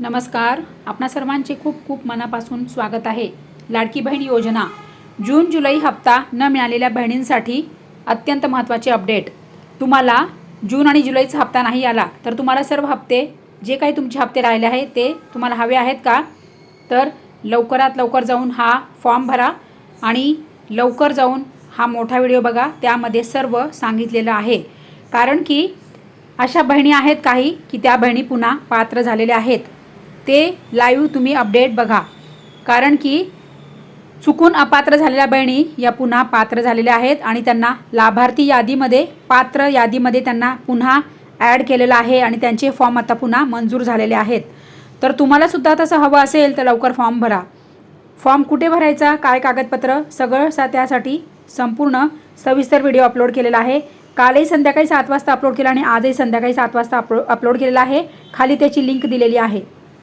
नमस्कार. आपणा सर्वांचे खूप खूप मनापासून स्वागत आहे. लाडकी बहीण योजना. जून जुलै हप्ता न मिळालेल्या बहिणींसाठी अत्यंत महत्त्वाचे अपडेट. तुम्हाला जून आणि जुलैचा हप्ता नाही आला तर तुम्हाला सर्व हप्ते जे काही तुमचे हप्ते राहिले आहेत ते तुम्हाला हवे आहेत का? तर लवकरात लवकर जाऊन हा फॉर्म भरा आणि लवकर जाऊन हा मोठा व्हिडिओ बघा. त्यामध्ये सर्व सांगितलेलं आहे. कारण की अशा बहिणी आहेत काही की त्या बहिणी पुन्हा पात्र झालेल्या आहेत. ते लाईव्ह तुम्ही अपडेट बघा. कारण की चुकून अपात्र झालेल्या बहिणी या पुन्हा पात्र झालेल्या आहेत आणि त्यांना लाभार्थी यादीमध्ये पात्र यादीमध्ये त्यांना पुन्हा ॲड केलेलं आहे आणि त्यांचे फॉर्म आता पुन्हा मंजूर झालेले आहेत. तर तुम्हालासुद्धा तसं हवं असेल तर लवकर फॉर्म भरा. फॉर्म कुठे भरायचा काय कागदपत्र सगळं सा त्यासाठी संपूर्ण सविस्तर व्हिडिओ अपलोड केलेला आहे. कालही संध्याकाळी सात वाजता अपलोड केला आणि आजही संध्याकाळी सात वाजता अपलो अपलोड केलेला आहे. खाली त्याची लिंक दिलेली आहे.